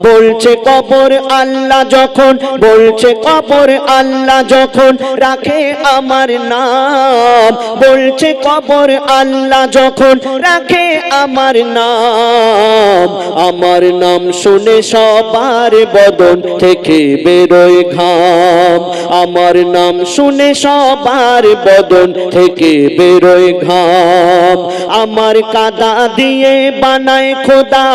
বলছে কবর আল্লাহ যখন, বলছে কবর আল্লাহ যখন রাখে আমার নাম। বলছে কবর আল্লাহ যখন রাখে আমার নাম। আমার নাম শুনে সবার বদন থেকে বেরোয় ঘাম। আমার নাম শুনে সবার বদন থেকে বেরোয় ঘাম। আমার কাদা দিয়ে বানায় খোদা,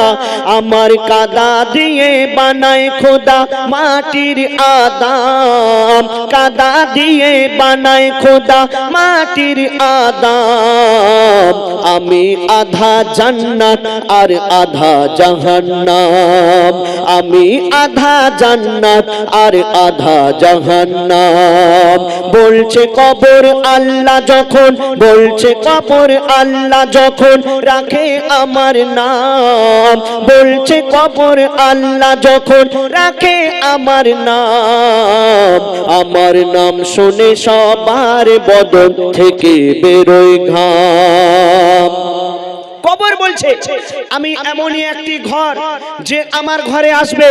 আমার কাদা দিয়ে বানায় খোদা মাটির আদাম। কাদা দিয়ে বানায় খোদা মাটির আদাম। আমি আধা জান্নাত আর আধা জাহান্নাম। আমি আধা জান্নাত আর আধা জাহান্নাম। বলছে কবর আল্লাহ যখন, বলছে কবর আল্লাহ যখন রাখে আমার নাম। বলছে কবর আল্লাহ যখন রাখে আমার নাম আমার নাম শুনে সবার বদল থেকে বেরোয় ঘাম। বলছে আমি এমনই একটি ঘর যে আমার ঘরে আসবে।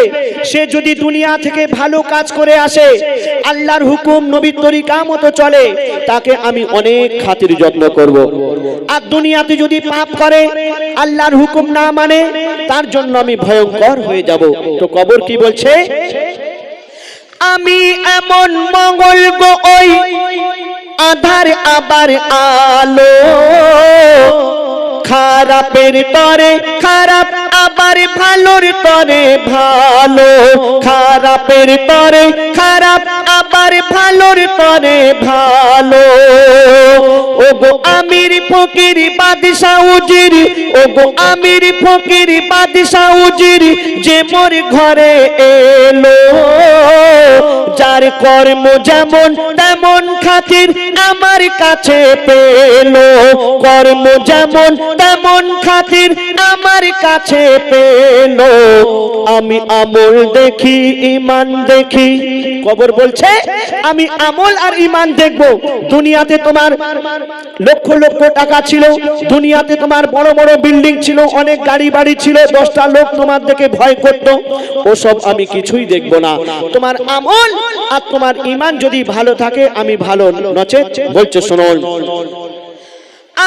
সে যদি দুনিয়া থেকে ভালো কাজ করে আসে আল্লাহর হুকুম নবীর তরিকা মতো চলে তাকে আমি অনেক খাতির যত্ন করব। আর দুনিয়াতে যদি পাপ করে আল্লাহর হুকুম না মানে তার জন্য আমি ভয়ঙ্কর হয়ে যাব। তো কবর কি বলছে? আমি এমন মঙ্গল গো ওই আধার আবার আলো। খারাপের তরে, খারাপ আবার ভালোর তরে, ভালো। খারাপের তরে, খারাপ আবার ভালোর তরে, ভালো। ও গো আমির ফকির বাদশাহ উজির ও গো আমির ফকির বাদশাহ উজির, যে মোর ঘরে এলো। যার কর্ম যেমন তেমন খাতির আমার কাছে পেল। কর্ম যেমন তেমন খাতির আমার কাছে পেল। আমি আমল দেখি ইমান দেখি। কবর বলছে, আমি আমল আর ইমান দেখব। দুনিয়াতে তোমার লক্ষ লক্ষ টাকা ছিল। দুনিয়াতে তোমার বড় বড় বিল্ডিং ছিল, অনেক গাড়ি বাড়ি ছিল, দশটা লোক তোমার দেখে ভয় করত। ওসব আমি কিছুই দেখব না। তোমার আমল আর তোমার ইমান যদি ভালো থাকে, আমি ভালো নচে বলছে, শুনুন।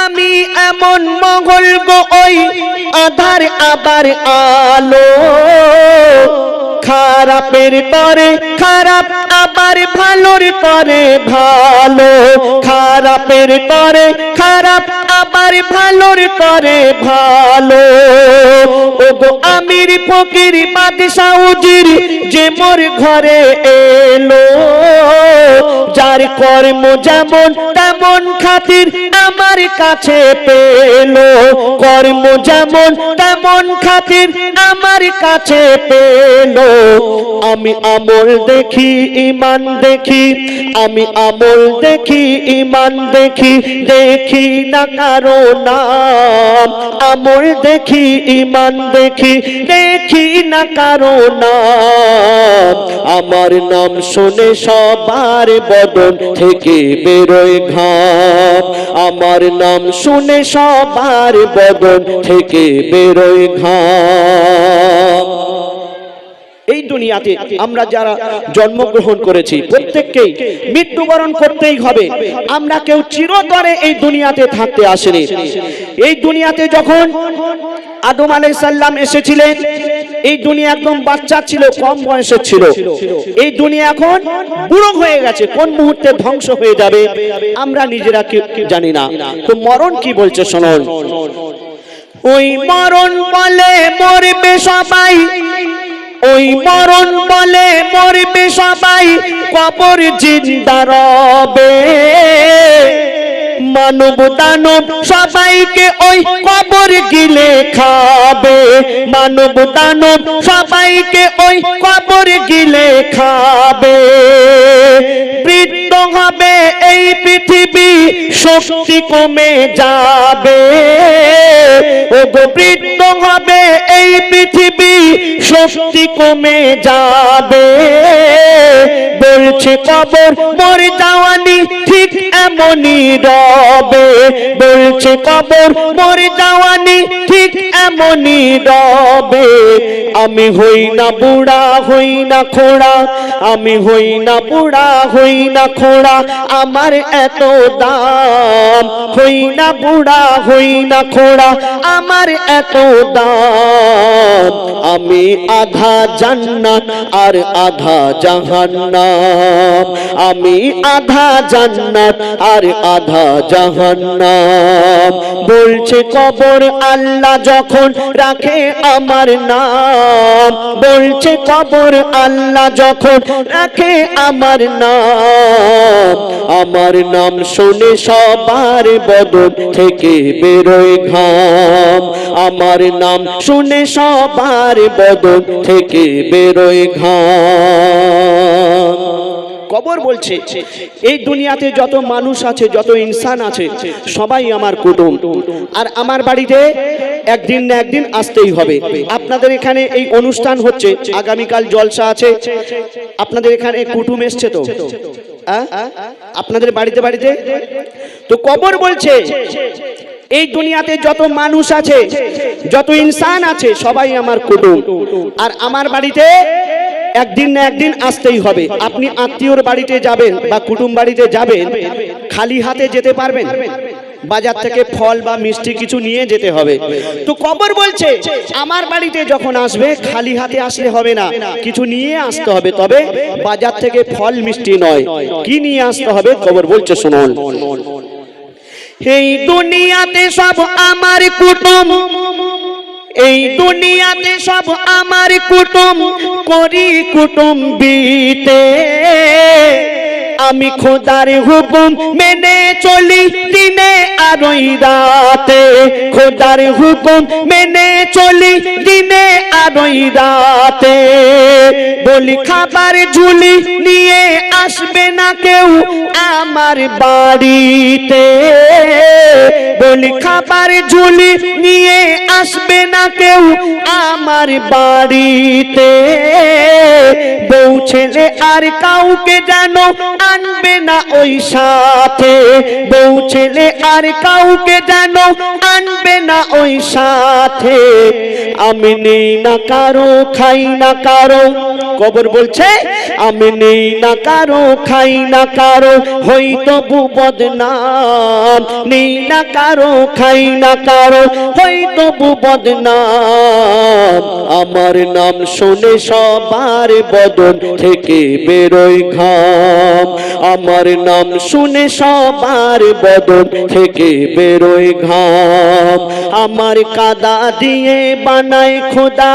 আমি এমন মঙ্গল গো, ওই আধার আবার আলো। খারাপের পরে, খারাপ আবার ভালোর পরে ভালো। খারাপের পরে, খারাপ আবার ভালোর পরে ভালো। ও গো আমির ফকির বাদশাহ উজির যে মোর ঘরে এলো। যার কর্ম যেমন তেমন খাতির আমার কাছে পেল। কর্ম যেমন তেমন খাতির আমার কাছে পেল। আমি আমল দেখি ইমান দেখি, আমি আমল দেখি ইমান দেখি দেখি না কারও নাম। আমল দেখি ইমান দেখি দেখি না কারও নাম। আমার নাম শুনে সবার বদন থেকে বেরোয় ঘাম। আমার নাম শুনে সবার বদন থেকে বেরোয় ঘাম। এই দুনিয়াতে আমরা যারা জন্মগ্রহণ করেছি, প্রত্যেককেই মৃত্যুবরণ করতেই হবে। আমরা কেউ চিরতরে এই দুনিয়াতে থাকতে আসেনি। এই দুনিয়াতে যখন আদম আলাই সাল্লাম এসেছিলেন, এই দুনিয়া একদম বাচ্চা ছিল, কম বয়সের ছিল। এই দুনিয়া এখন বুড়ো হয়ে গেছে, কোন মুহূর্তে ধ্বংস হয়ে যাবে আমরা নিজেরা জানি না। তো মরণ কি বলছে শুনুন। ওই মরণ বলে মরবে সবাই। ওই মরণ বলে মরবে সবাই, কবর জিন্দা রবে। মানব দানব সবাইকে ওই কবর গিলে খাবে। মানব দানব সবাইকে ওই কবর গিলে খাবে। পৃথিবী শক্তি কমে যাবে। ও গোবৃত্ত হবে এই পৃথিবী শক্তি কমে যাবে। বলছে কবর, মোর যাওয়ানি ঠিক এমনই রবে। বলছে কবর, মোর যাওয়ানি ঠিক এমনই রবে। আমি হই না বুড়া, হই না খোড়া। আমি হই না বুড়া, হই না খোড়া, আমার এত দাম। হই না বুড়া, হই না খোড়া, আমার এত দাম। আমি আধা জান্নাত আর আধা জাহান্নাম। আমি আধা জান্নাত আর আধা জাহান্নাম। বলছে কবর আল্লাহ যখন রাখে আমার নাম। বলছে কবর আল্লাহ যখন রাখে আমার নাম। আমার নাম শুনে সবার বদন থেকে বেরোয় ঘাম। আমার নাম শুনে সবার বদন থেকে বেরোয় ঘাম। কবর বলছে, এই দুনিয়াতে যত মানুষ আছে, যত ইনসান আছে, সবাই আমার কুটুম। আর আমার বাড়িতে একদিন না একদিন আসতেই হবে। আপনাদের এখানে এই অনুষ্ঠান হচ্ছে, আগামীকাল জলসা আছে। আপনাদের এখানে কুটুম এসছে তো? আপনাদের বাড়িতে বাড়িতে? তো কবর বলছে, এই দুনিয়াতে যত মানুষ আছে, যত ইনসান আছে, সবাই আমার কুটুম। আর আমার বাড়িতে একদিন না একদিন আসতেই হবে। আপনি আত্মীয়র বাড়িতে যাবেন বা কুটুম বাড়িতে যাবেন, খালি হাতে যেতে পারবেন। বাজার থেকে ফল বা মিষ্টি কিছু নিয়ে যেতে হবে। তো কবর বলছে, আমার বাড়িতে যখন আসবে, খালি হাতে আসলে হবে না। কিছু নিয়ে আসতে হবে, তবে বাজার থেকে ফল, মিষ্টি নয়। কি নিয়ে আসতে হবে, কবর বলছে, শুনুন। এই দুনিয়াতে সব আমার কুটুম। এই দুনিয়াতে সব আমার কুটুম করি কুটুম্বিতে আমি খোদার হুকুম মেনে চলি দিনে আর রাতে। খোদার হুকুম মেনে চলি দিনে আর রাতে। বলি খাবার ঝুলি নিয়ে আসবে না কেউ আমার বাড়িতে। বলি খাবার ঝুলি নিয়ে আসবে না কেউ আমার বাড়িতে। বউ ছেলে আর কাউকে যেন আনবে না ওই সাথে। বউ ছেলে আর কাউকে যেন আনবে না ওই সাথে। আমি নেই না কারও, খাই না কারও। কবর বলছে, আমি নেই না কারও, খাই না কারও। হইতো বুবদ নাম নেই না কারও, খাই না কারও। হইতো বুবদ নাম আমার নাম শুনে সবার বদন থেকে বেরোয় ঘাম। আমার নাম শুনে সবার বদন থেকে বেরোয় ঘাম। আমার কাদা দিয়ে বানায় খোদা,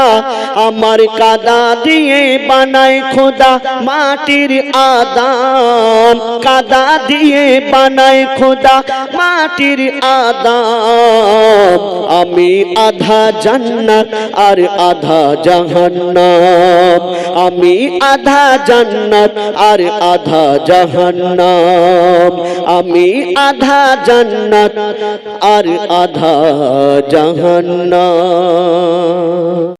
আমার কাদা দিয়ে বানায় খোদা মাটির আদাম কাদা দিয়ে বানায় খোদা মাটির আদাম আমি আধা জান্নাত আর আধা জাহান্নাম। আমি আধা জান্নাত আর আধা জাহান্নাম। আমি আধা জান্নাত আর আধা জাহান্নাম।